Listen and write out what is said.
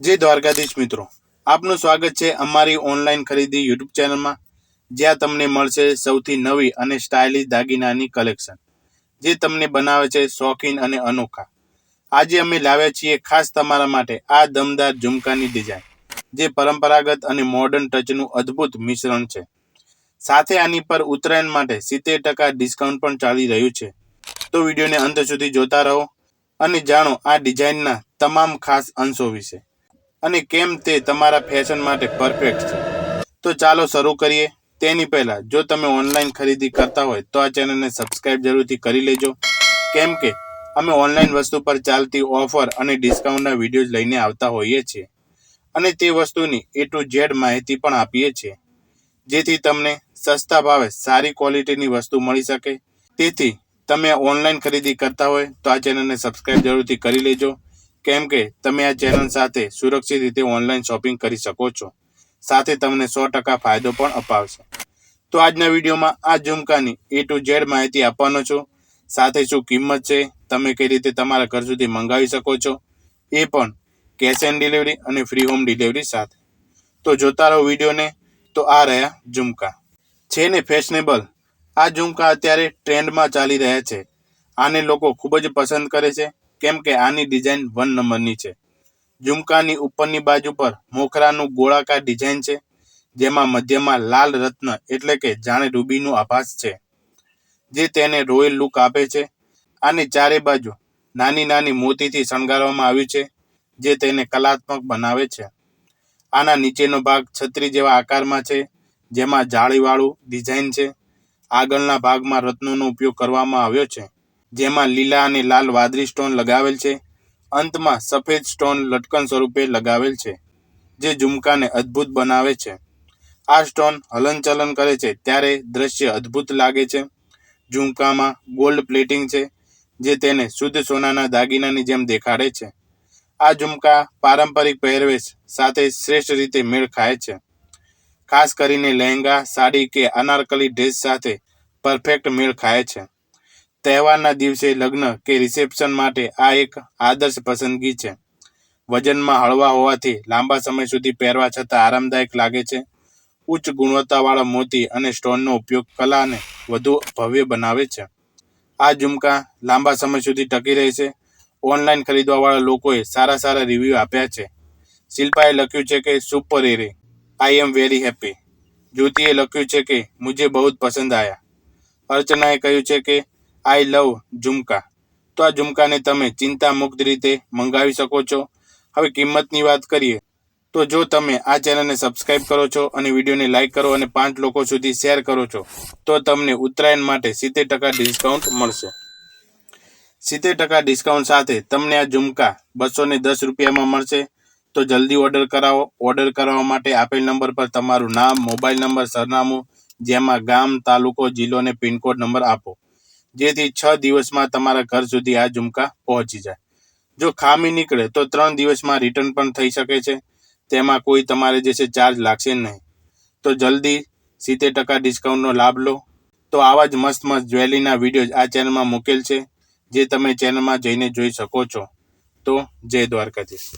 જય દ્વારકાધીશ મિત્રો. આપનું સ્વાગત છે અમારી ઓનલાઈન ખરીદી યુટ્યુબ ચેનલમાં, જ્યાં તમને મળશે સૌથી નવી અને સ્ટાઇલિશ દાગીનાની કલેક્શન જે તમને બનાવે છે શોખીન અને અનોખા. આજે અમે લાવ્યા છીએ ખાસ તમારા માટે આ દમદાર ઝુમકાની ડિઝાઇન જે પરંપરાગત અને મોડર્ન ટચનું અદ્ભુત મિશ્રણ છે. સાથે આની પર ઉત્તરાયણ માટે સિત્તેર ટકા ડિસ્કાઉન્ટ પણ ચાલી રહ્યું છે. તો વિડીયોને અંત સુધી જોતા રહો અને જાણો આ ડિઝાઇનના તમામ ખાસ અંશો વિશે. અને કેમ તે તમારા ફેશન માટે પરફેક્ટ છે. તો ચાલો શરૂ કરીએ. તેની પહેલાં, જો તમે ઓનલાઈન ખરીદી કરતા હોય, તો આ ચેનલને સબસ્ક્રાઇબ જરૂરથી કરી લેજો. કેમ કે, અમે ઓનલાઈન વસ્તુ પર ચાલતી ઓફર અને ડિસ્કાઉન્ટના વિડીયોઝ લઈને આવતા હોઈએ છીએ. અને તે વસ્તુની એ ટુ ઝેડ માહિતી પણ આપીએ છીએ. જેથી તમને સસ્તા ભાવે સારી ક્વોલિટીની વસ્તુ મળી શકે. તેથી, તમે ઓનલાઈન ખરીદી કરતા હોય, તો આ ચેનલને સબસ્ક્રાઇબ જરૂરથી કરી લેજો. કેમ કે તમે આ ચેનલ સાથે સુરક્ષિત રીતે ઓનલાઈન શોપિંગ કરી શકો છો. સાથે તમને સો ટકા ફાયદો પણ અપાવશે. તો આજના વિડીયોમાં આ ઝુમકાની એ ટુ ઝેડ માહિતી આપવાનો છું. સાથે શું કિંમત છે, તમે કઈ રીતે તમારા ઘર સુધી મંગાવી શકો છો, એ પણ કેશ ઓન ડિલિવરી અને ફ્રી હોમ ડિલિવરી સાથે. તો જોતા રહો વિડીયોને, તો આ રહ્યા ઝુમકા. છે ને ફેશનેબલ આ ઝુમકા અત્યારે ટ્રેન્ડમાં ચાલી રહ્યા છે. આને લોકો ખૂબ જ પસંદ કરે છે. કેમ કે આની ડિઝાઇન વન નંબરની છે. ઝુમકાની ઉપરની બાજુ પર મોખરાનું ગોળાકાર ડિઝાઇન છે, જેમાં મધ્યમાં લાલ રત્ન એટલે કે જાણે રૂબીનું આભાસ છે, જે તેને રોયલ લુક આપે છે. આની ચારે બાજુ નાની નાની મોતીથી શણગારવામાં આવ્યું છે, જે તેને કલાત્મક બનાવે છે. આના નીચેનો ભાગ છત્રી જેવા આકારમાં છે, જેમાં જાળીવાળું ડિઝાઇન છે. આગળના ભાગમાં રત્નોનો ઉપયોગ કરવામાં આવ્યો છે. જેમાં લીલા અને લાલ વાદળી સ્ટોન લગાવેલ છે. અંતમાં સફેદ સ્ટોન લટકન સ્વરૂપે લગાવેલ છે, જે ઝુમકાને અદ્ભુત બનાવે છે. આ સ્ટોન હલનચલન કરે છે, ત્યારે દ્રશ્ય અદ્ભુત લાગે છે. ઝુમકામાં ગોલ્ડ પ્લેટિંગ છે, જે તેને શુદ્ધ સોનાના દાગીનાની જેમ દેખાડે છે. આ ઝુમકા પારંપરિક પહેરવેશ સાથે શ્રેષ્ઠ રીતે મેળ ખાય છે. ખાસ કરીને લહેંગા, સાડી કે અનારકલી ડ્રેસ સાથે પરફેક્ટ મેળ ખાય છે. તહેવારના દિવસે લગ્ન કે રિસેપ્શન માટે આ એક આદર્શ પસંદગી છે. વજનમાં હળવા હોવાથી લાંબા સમય સુધી પહેરવા છતાં આરામદાયક લાગે છે. ઉચ્ચ ગુણવત્તાવાળા મોતી અને સ્ટોનનો ઉપયોગ કલાને વધુ ભવ્ય બનાવે છે. આ ઝુમકા લાંબા સમય સુધી ટકી રહે છે. ઓનલાઈન ખરીદવાવાળા લોકોએ સારા સારા રિવ્યૂ આપ્યા છે. શિલ્પાએ લખ્યું છે કે, સુપર એરે આઈ એમ વેરી હેપી જ્યોતિએ લખ્યું છે કે, મુજે બહુ જ પસંદ આયા. અર્ચનાએ કહ્યું છે કે આઈ લવ ઝુમકા તો આ ઝુમકાને તમે ચિંતા મુક્ત રીતે મંગાવી શકો છો. હવે કિંમતની વાત કરીએ, તો જો તમે આ ચેનલને સબસ્ક્રાઇબ કરો છો અને વિડીયોને લાઇક કરો અને પાંચ લોકો સુધી શેર કરો છો, તો તમને ઉત્તરાયણ માટે સિત્તેર ટકા ડિસ્કાઉન્ટ મળશે. સિત્તેર ટકા ડિસ્કાઉન્ટ સાથે તમને આ ઝુમકા બસો ને દસ રૂપિયામાં મળશે. તો જલ્દી ઓર્ડર કરાવો. ઓર્ડર કરાવવા માટે આપેલ નંબર પર તમારું નામ, મોબાઈલ નંબર, સરનામું, જેમાં ગામ, તાલુકો, જિલ્લો અને પિનકોડ નંબર આપો. જેથી છ દિવસમાં તમારા ઘર સુધી આ ઝુમકા પહોંચી જાય. જો ખામી નીકળે તો ત્રણ દિવસમાં રિટર્ન પણ થઈ શકે છે. તેમાં કોઈ તમારે જે છે ચાર્જ લાગશે નહીં. તો જલ્દી સિત્તેર ટકા ડિસ્કાઉન્ટનો લાભ લો. તો આવા જ મસ્ત મસ્ત જ્વેલરીના વિડીયોઝ આ ચેનલમાં મૂકેલ છે, જે તમે ચેનલમાં જઈને જોઈ શકો છો. તો જય દ્વારકાધીશ.